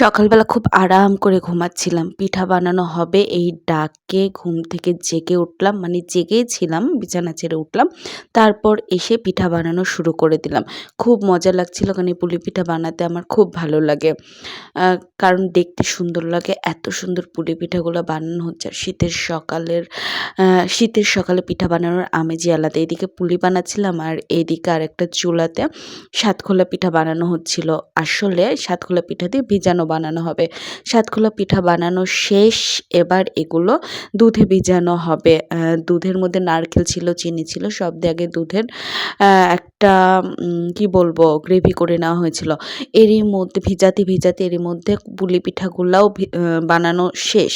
সকালবেলা খুব আরাম করে ঘুমাচ্ছিলাম। পিঠা বানানো হবে, এই ডাকে ঘুম থেকে জেগে উঠলাম মানে জেগেই ছিলাম, বিছানা ছেড়ে উঠলাম, তারপর এসে পিঠা বানানো শুরু করে দিলাম। খুব মজা লাগছিল কারণ এই পুলি পিঠা বানাতে আমার খুব ভালো লাগে। কারণ দেখতে সুন্দর লাগে, এত সুন্দর পুলি পিঠাগুলো বানানো হচ্ছে। শীতের সকালের শীতের সকালে পিঠা বানানোর আমেজি আলাদা। এদিকে পুলি বানাচ্ছিলাম আর এদিকে আর একটা চুলাতে সাতখোলা পিঠা বানানো হচ্ছিল। আসলে সাতখোলা পিঠা দিয়ে ভিজানো বানানো হবে। সাতখোলা পিঠা বানানো শেষ। এবার এগুলো দুধে ভিজানো হবে। দুধের মধ্যে নারকেল ছিল চিনি ছিল সব দিয়ে আগে দুধের আহ, একটা কি বলব গ্রেভি করে নেওয়া হয়েছিল। এরই মধ্যে, ভিজাতে ভিজাতে এরই মধ্যে পুলি পিঠাগুলাও বানানো শেষ।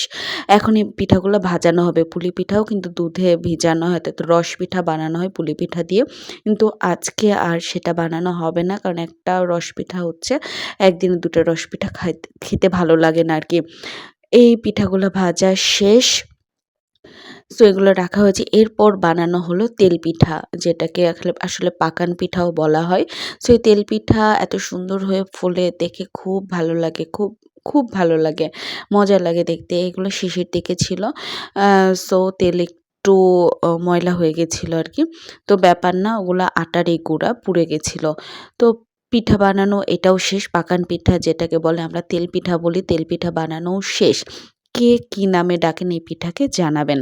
এখন এই পিঠাগুলো ভাজানো হবে। পুলি পিঠাও কিন্তু দুধে ভিজানো হয় তো রস পিঠা বানানো হয় পুলি পিঠা দিয়ে। কিন্তু আজকে আর সেটা বানানো হবে না, কারণ একটা রস পিঠা হচ্ছে, একদিনে দুটো রস পিঠা খাইতে খেতে ভালো লাগে না আর কি। এই পিঠাগুলো ভাজা শেষ। সো এগুলো রাখা হয়েছে। এরপর বানানো হলো তেল পিঠা, যেটাকে আসলে পাকান পিঠাও বলা হয়। সো এই তেল পিঠা এত সুন্দর হয়ে ফুলে, দেখে খুব ভালো লাগে, খুব খুব ভালো লাগে, মজা লাগে দেখতে। এগুলো শিশির দিকে ছিল। সো তেল একটু ময়লা হয়ে গেছিল আর কি তো ব্যাপার না, ওগুলো আটারই গুঁড়া পুড়ে গেছিল। তো পিঠা বানানো এটাও শেষ। পাকান পিঠা যেটাকে বলে আমরা তেল পিঠা বলি, তেল পিঠা বানানোও শেষ। কে কী নামে ডাকেন এই পিঠাকে জানাবেন।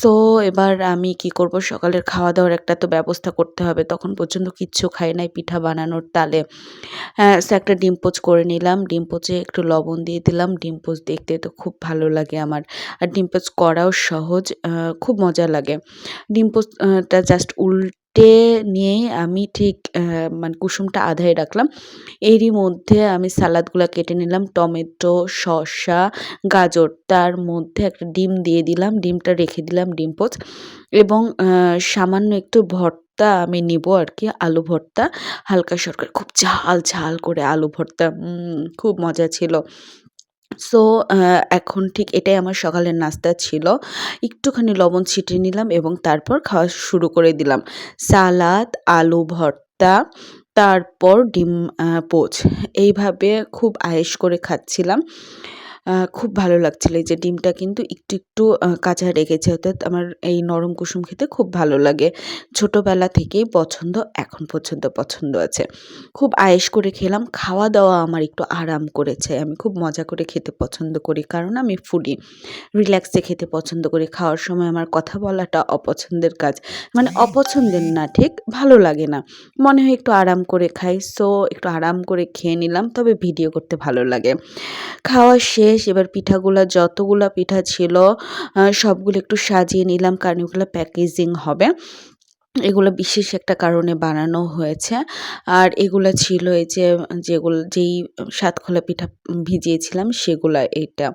সো এবার আমি কি করব? সকালের খাওয়া দাওয়ার একটা তো ব্যবস্থা করতে হবে। তখন পর্যন্ত কিচ্ছু খাই নাই পিঠা বানানোর তালে। সো একটা ডিম পোচ করে নিলাম। ডিম পোচে একটু লবণ দিয়ে দিলাম। ডিম পোচ দেখতে তো খুব ভালো লাগে আমার। আর ডিম পোচ করাও সহজ খুব মজা লাগে। ডিম পোচটা জাস্ট উল্টে নিয়ে আমি ঠিক মানে কুসুমটা আধায় রাখলাম। এরই মধ্যে আমি সালাদগুলো কেটে নিলাম, টমেটো, শসা, গাজর, তার মধ্যে একটা ডিম দিয়ে দিলাম, ডিমটা রেখে দিলাম ডিম পোচ এবং সামান্য একটু ভর্তা আমি নিব আর কি, আলু ভর্তা, হালকা সরকার খুব ঝাল ঝাল করে আলু ভর্তা খুব মজা ছিল। সো এখন ঠিক এটাই আমার সকালের নাস্তা ছিল। একটুখানি লবণ ছিটিয়ে নিলাম এবং তারপর খাওয়া শুরু করে দিলাম। সালাদ, আলু ভর্তা, তারপর ডিম পোচ। এইভাবে খুব আয়েস করে খাচ্ছিলাম। খুব ভালো লাগছিল এই যে ডিমটা কিন্তু একটু একটু কাঁচা রেখেছে। অর্থাৎ আমার এই নরম কুসুম খেতে খুব ভালো লাগে। ছোটোবেলা থেকেই পছন্দ এখন পর্যন্ত পছন্দ আছে। খুব আয়েশ করে খেলাম। খাওয়া দাওয়া আমার একটু আরাম করেছে। আমি খুব মজা করে খেতে পছন্দ করি কারণ আমি ফুডি রিল্যাক্সে খেতে পছন্দ করি। খাওয়ার সময় আমার কথা বলাটা অপছন্দের কাজ। মানে অপছন্দের না ঠিক? ভালো লাগে না। মনে হয় একটু আরাম করে খাই। সো একটু আরাম করে খেয়ে নিলাম তবে ভিডিও করতে ভালো লাগে। খাওয়া শেষ এবার পিঠাগুলা যতগুলা পিঠা ছিল সবগুলো একটু সাজিয়ে নিলাম কারণ ওগুলো প্যাকেজিং হবে। এগুলো বিশেষ একটা কারণে বানানো হয়েছে। আর এগুলো ছিল এই যে, যেগুলো, যেই সাতখোলা পিঠা ভিজিয়েছিলাম সেগুলো এইটা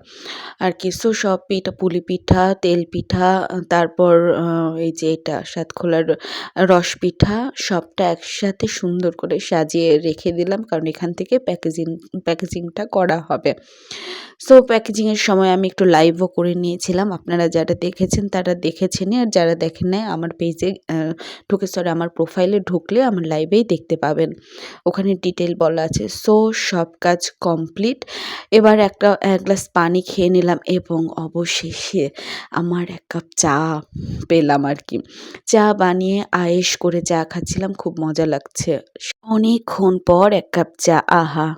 আর কিছু সব পিঠা, পুলি পিঠা, তেল পিঠা, তারপর এই যে এটা সাতখোলার রস পিঠা, সবটা একসাথে সুন্দর করে সাজিয়ে রেখে দিলাম কারণ এখান থেকে প্যাকেজিং, প্যাকেজিংটা করা হবে। সো, প্যাকেজিংয়ের সময় আমি একটু লাইভও করে নিয়েছিলাম। আপনারা যারা দেখেছেন তারা দেখেছেনই। আর যারা দেখেন নাই, আমার পেজে ঢুকে সরি আমার প্রোফাইলে ঢুকলে আমার লাইভেই দেখতে পাবেন। ওখানে ডিটেল বলা আছে সো সব কাজ কমপ্লিট এবার একটা, এক গ্লাস পানি খেয়ে নিলাম এবং অবশেষে আমার এক কাপ চা পেলাম আর কি। চা বানিয়ে আয়েশ করে চা খাচ্ছিলাম, খুব মজা লাগছে। অনেকক্ষণ পর এক কাপ চা, আহা!